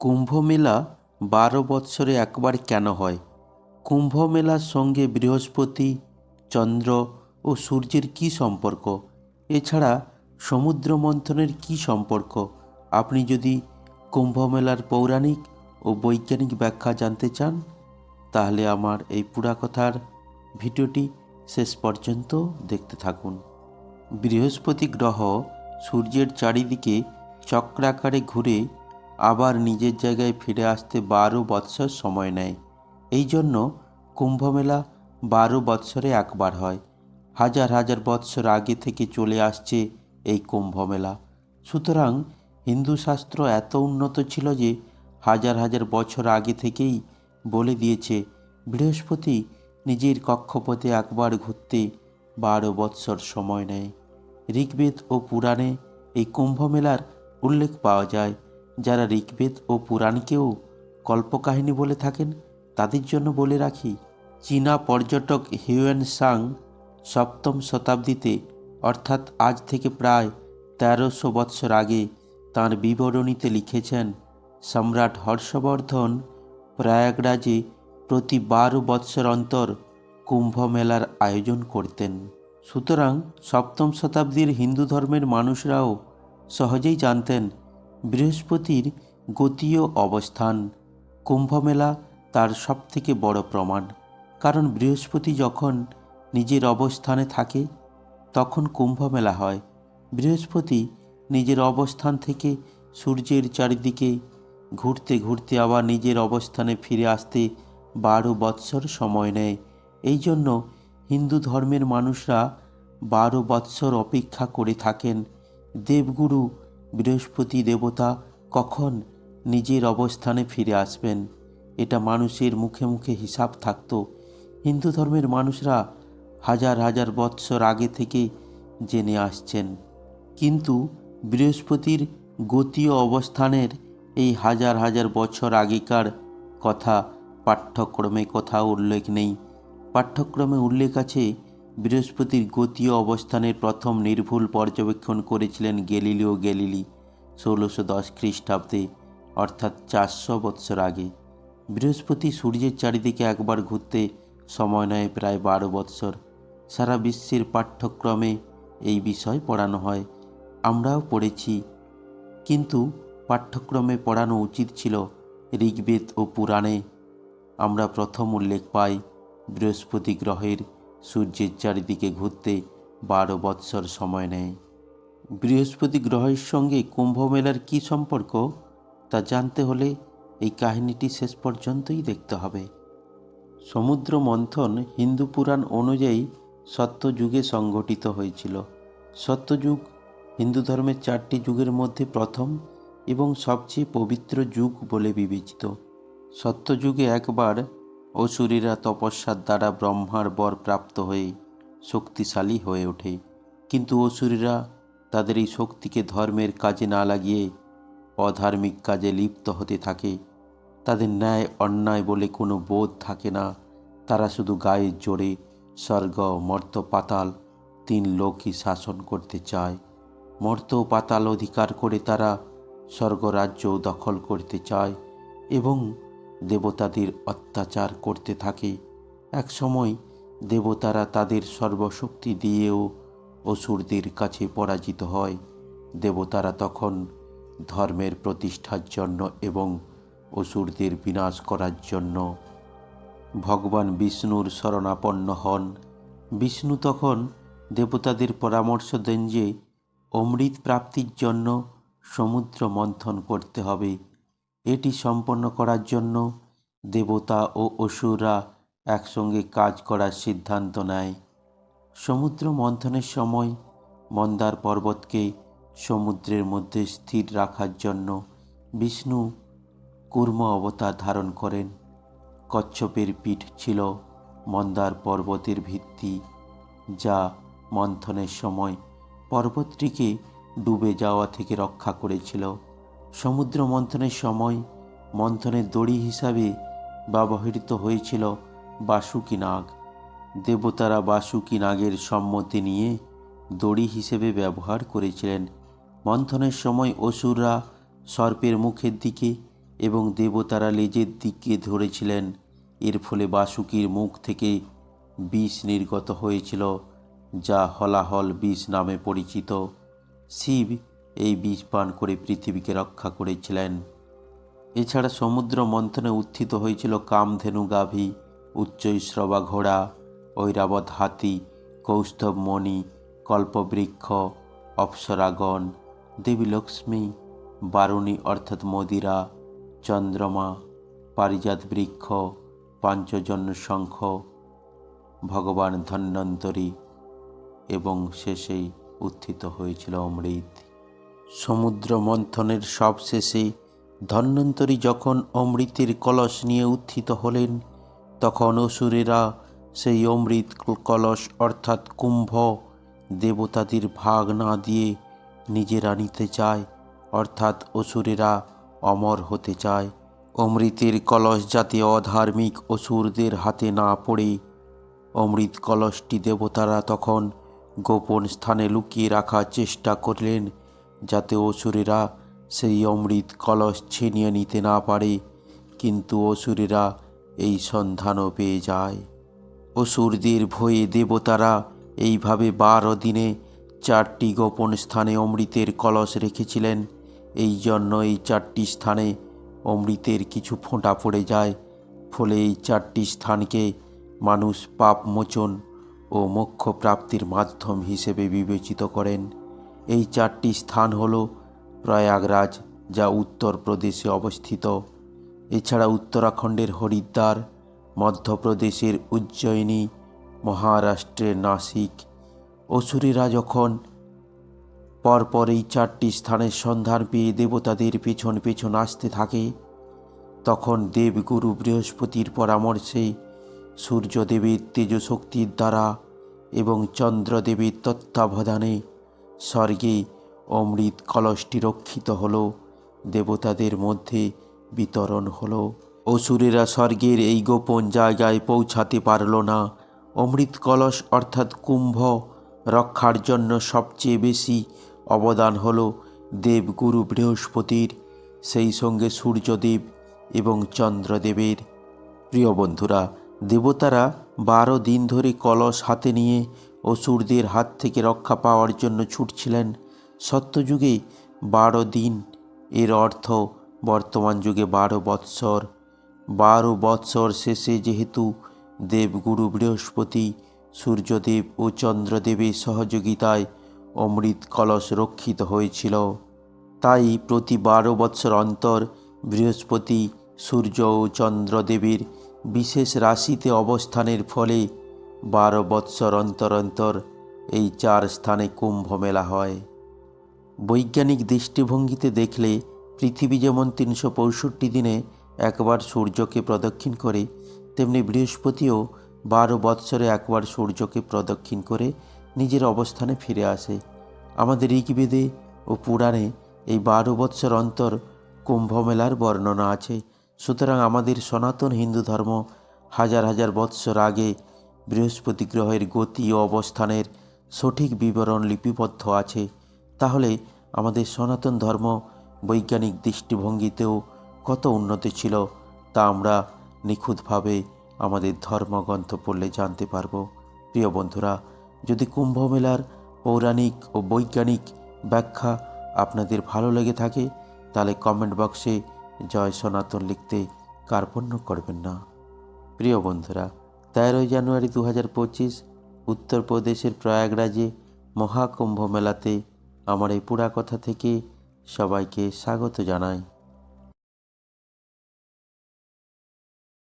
কুম্ভ মেলা বারো বৎসরে একবার কেন হয়? কুম্ভ মেলার সঙ্গে বৃহস্পতি, চন্দ্র ও সূর্যের কী সম্পর্ক? এছাড়া সমুদ্র মন্থনের কী সম্পর্ক? আপনি যদি কুম্ভ মেলার পৌরাণিক ও বৈজ্ঞানিক ব্যাখ্যা জানতে চান, তাহলে আমার এই পুরা কথার ভিডিওটি শেষ পর্যন্ত দেখতে থাকুন। বৃহস্পতি গ্রহ সূর্যের চারিদিকে চক্রাকারে ঘুরে আবার নিজের জায়গায় ফিরে আসতে বারো বৎসর সময় নেয়। এই জন্য কুম্ভমেলা বারো বৎসরে একবার হয়। হাজার হাজার বৎসর আগে থেকে চলে আসছে এই কুম্ভমেলা। সুতরাং হিন্দু শাস্ত্র এত উন্নত ছিল যে হাজার হাজার বছর আগে থেকেই বলে দিয়েছে, বৃহস্পতি নিজের কক্ষপথে একবার ঘুরতে বারো বৎসর সময় নেয়। ঋগ্বেদ ও পুরাণে এই কুম্ভমেলার উল্লেখ পাওয়া যায়। যারা ঋগ্বেদ ও পুরাণকেও কল্পকাহিনী বলে থাকেন, তাদের জন্য বলে রাখি, চীনা পর্যটক হিউয়েন সাং সপ্তম শতাব্দীতে, অর্থাৎ আজ থেকে প্রায় তেরোশো বৎসর আগে, তাঁর বিবরণীতে লিখেছেন, সম্রাট হর্ষবর্ধন প্রয়াগরাজে প্রতি বারো বৎসর অন্তর কুম্ভ মেলার আয়োজন করতেন। সুতরাং সপ্তম শতাব্দীর হিন্দু ধর্মের মানুষরাও সহজেই জানতেন বৃহস্পতির গতীয় অবস্থান। কুম্ভমেলা তার সবথেকে বড় প্রমাণ। কারণ বৃহস্পতি যখন নিজের অবস্থানে থাকে, তখন কুম্ভমেলা হয়। বৃহস্পতি নিজের অবস্থান থেকে সূর্যের চারিদিকে ঘুরতে ঘুরতে আবার নিজের অবস্থানে ফিরে আসতে বারো বৎসর সময় নেয়। এই জন্য হিন্দু ধর্মের মানুষরা বারো বৎসর অপেক্ষা করে থাকেন। দেবগুরু বৃহস্পতি দেবতা কখন নিজের অবস্থানে ফিরে আসবেন? এটা মানুষের মুখে মুখে হিসাব থাকতো। হিন্দু ধর্মের মানুষরা হাজার হাজার বৎসর আগে থেকে জেনে আসছেন। কিন্তু বৃহস্পতির গতীয় অবস্থানের এই হাজার হাজার বছর আগেকার কথা পাঠ্যক্রমে কোথাও উল্লেখ নেই। পাঠ্যক্রমে উল্লেখ আছে বৃহস্পতির গতীয় অবস্থানের প্রথম নির্ভুল পর্যবেক্ষণ করেছিলেন গেলিলিও গ্যালিলি ষোলোশো দশ খ্রিস্টাব্দে, অর্থাৎ চারশো বৎসর আগে। বৃহস্পতি সূর্যের চারিদিকে একবার ঘুরতে সময় নেয় প্রায় বারো বৎসর। সারা বিশ্বের পাঠ্যক্রমে এই বিষয় পড়ানো হয়। আমরাও পড়েছি। কিন্তু পাঠ্যক্রমে পড়ানো উচিত ছিল ঋগ্বেদ ও পুরাণে। আমরা প্রথম উল্লেখ পাই বৃহস্পতি গ্রহের সূর্যের চারিদিকে ঘুরতে বারো বৎসর সময় নেয়। বৃহস্পতি গ্রহের সঙ্গে কুম্ভ মেলার কী সম্পর্ক, তা জানতে হলে এই কাহিনীটি শেষ পর্যন্তই দেখতে হবে। সমুদ্র মন্থন হিন্দু পুরাণ অনুযায়ী সত্যযুগে সংঘটিত হয়েছিল। সত্যযুগ হিন্দু ধর্মের চারটি যুগের মধ্যে প্রথম এবং সবচেয়ে পবিত্র যুগ বলে বিবেচিত। সত্যযুগে একবার অসুরীরা তপস্যার দ্বারা ব্রহ্মার বর প্রাপ্ত হয়ে শক্তিশালী হয়ে ওঠে। কিন্তু অসুরীরা তাদের এই শক্তিকে ধর্মের কাজে না লাগিয়ে অধার্মিক কাজে লিপ্ত হতে থাকে। তাদের ন্যায় অন্যায় বলে কোনো বোধ থাকে না। তারা শুধু গায়ের জোরে স্বর্গ, মর্ত, পাতাল তিন লোকই শাসন করতে চায়। মর্ত পাতাল অধিকার করে তারা স্বর্গরাজ্য দখল করতে চায় এবং দেবতাদের অত্যাচার করতে থাকে। এক সময় দেবতারা তাদের সর্বশক্তি দিয়েও অসুরদের কাছে পরাজিত হয়। দেবতারা তখন ধর্মের প্রতিষ্ঠার জন্য এবং অসুরদের বিনাশ করার জন্য ভগবান বিষ্ণুর শরণাপন্ন হন। বিষ্ণু তখন দেবতাদের পরামর্শ দেন যে, অমৃত প্রাপ্তির জন্য সমুদ্র মন্থন করতে হবে। এটি সম্পন্ন করার জন্য দেবতা ও অসুররা একসঙ্গে কাজ করার সিদ্ধান্ত নেয়। সমুদ্র মন্থনের সময় মন্দার পর্বতকে সমুদ্রের মধ্যে স্থির রাখার জন্য বিষ্ণু কুর্ম অবতার ধারণ করেন। কচ্ছপের পিঠ ছিল মন্দার পর্বতের ভিত্তি, যা মন্থনের সময় পর্বতটিকে ডুবে যাওয়া থেকে রক্ষা করেছিল। সমুদ্র মন্থনের সময় মন্থনের দড়ি হিসাবে ব্যবহৃত হয়েছিল বাসুকি নাগ। দেবতারা বাসুকি নাগের সম্মতি নিয়ে দড়ি হিসেবে ব্যবহার করেছিলেন। মন্থনের সময় অসুররা সর্পের মুখের দিকে এবং দেবতারা লেজের দিকে ধরেছিলেন। এর ফলে বাসুকির মুখ থেকে বিষ নির্গত হয়েছিল, যা হলাহল বিষ নামে পরিচিত। শিব এই বিষ পান করে পৃথিবীকে রক্ষা করেছিলেন। এছাড়া সমুদ্র মন্থনে উত্থিত হয়েছিল কামধেনু গাভী উচ্চৈশ্রবা ঘোড়া, ঐরাবত হাতি, কৌস্তব মণি, কল্পবৃক্ষ, অপ্সরাগণ, দেবী লক্ষ্মী, বারুণী অর্থাৎ মদিরা, চন্দ্রমা, পারিজাত বৃক্ষ পাঞ্চজন্য শঙ্খ, ভগবান ধন্যন্তরী এবং শেষেই উত্থিত হয়েছিল অমৃত। সমুদ্র মন্থনের সবশেষে ধন্বন্তরী যখন অমৃতের কলস নিয়ে উত্থিত হলেন, তখন অসুরেরা সেই অমৃত কলস অর্থাৎ কুম্ভ দেবতাদের ভাগ না দিয়ে নিজেরা নিতে চায়, অর্থাৎ অসুরেরা অমর হতে চায়। অমৃতের কলস যাতে অধার্মিক অসুরদের হাতে না পড়ে, অমৃত কলসটি দেবতারা তখন গোপন স্থানে লুকিয়ে রাখার চেষ্টা করলেন। যাতে অসুরেরা সেই অমৃত কলস ছিনিয়ে নিতে না পারে, কিন্তু অসুরেরা এই সন্ধানও পেয়ে যায়। অসুরদের ভয়ে দেবতারা এইভাবে বারো দিনে চারটি গোপন স্থানে অমৃতের কলস রেখেছিলেন। এই জন্য এই চারটি স্থানে অমৃতের কিছু ফোঁটা পড়ে যায়। ফলে এই চারটি স্থানকে মানুষ পাপ মোচন ও মোক্ষ প্রাপ্তির মাধ্যম হিসেবে বিবেচিত করেন। এই চারটি স্থান হল প্রয়াগরাজ, যা উত্তরপ্রদেশে অবস্থিত। এছাড়া উত্তরাখণ্ডের হরিদ্বার, মধ্যপ্রদেশের উজ্জয়িনী, মহারাষ্ট্রের নাসিক, অসুরেরা যখন পরপর এই চারটি স্থানের সন্ধান পেয়ে দেবতাদের পেছন পেছন আসতে থাকে। তখন দেবগুরু বৃহস্পতির পরামর্শে সূর্যদেবের তেজশক্তির দ্বারা এবং চন্দ্রদেবের তত্ত্বাবধানে স্বর্গে অমৃত কলসটি রক্ষিত হল, দেবতাদের মধ্যে বিতরণ হল। অসুরেরা স্বর্গের এই গোপন জায়গায় পৌঁছাতে পারল না। অমৃত কলস অর্থাৎ কুম্ভ রক্ষার জন্য সবচেয়ে বেশি অবদান হল দেবগুরু বৃহস্পতির, সেই সঙ্গে সূর্যদেব এবং চন্দ্রদেবের। প্রিয় বন্ধুরা, দেবতারা বারো দিন ধরে কলস হাতে নিয়ে অসুরদের হাত থেকে রক্ষা পাওয়ার জন্য ছুটছিলেন। সত্যযুগে বারো দিন, এর অর্থ বর্তমান যুগে বারো বৎসর। বারো বৎসর শেষে যেহেতু দেবগুরু বৃহস্পতি, সূর্যদেব ও চন্দ্রদেবের সহযোগিতায় অমৃত কলস রক্ষিত হয়েছিল। তাই প্রতি বারো বৎসর অন্তর বৃহস্পতি, সূর্য ও চন্দ্রদেবের বিশেষ রাশিতে অবস্থানের ফলে বারো বৎসর অন্তর অন্তর এই চার স্থানে কুম্ভ মেলা হয়। বৈজ্ঞানিক দৃষ্টিভঙ্গিতে দেখলে পৃথিবী যেমন তিনশো পঁয়ষট্টি দিনে একবার সূর্যকে প্রদক্ষিণ করে, তেমনি বৃহস্পতিও বারো বৎসরে একবার সূর্যকে প্রদক্ষিণ করে নিজের অবস্থানে ফিরে আসে। আমাদের ঋগ্বেদে ও পুরাণে এই বারো বৎসর অন্তর কুম্ভ মেলার বর্ণনা আছে। সুতরাং আমাদের সনাতন হিন্দু ধর্ম হাজার হাজার বৎসর আগে বৃহস্পতি গ্রহের গতি ও অবস্থানের সঠিক বিবরণ লিপিবদ্ধ আছে, তাহলে আমাদের সনাতন ধর্ম বৈজ্ঞানিক দৃষ্টিভঙ্গিতেও কত উন্নত ছিল তা আমরা নিখুঁতভাবে আমাদের ধর্মগ্রন্থ পড়লে জানতে পারব। প্রিয় বন্ধুরা, যদি কুম্ভ মেলার পৌরাণিক ও বৈজ্ঞানিক ব্যাখ্যা আপনাদের ভালো লেগে থাকে, তাহলে কমেন্ট বক্সে জয় সনাতন লিখতে কার্পণ্য করবেন না। প্রিয় বন্ধুরা তেরোই জানুয়ারি দু হাজার পঁচিশ উত্তরপ্রদেশের প্রয়াগরাজে মহাকুম্ভ মেলাতে আমার এই পুরা কথা থেকে সবাইকে স্বাগত জানাই।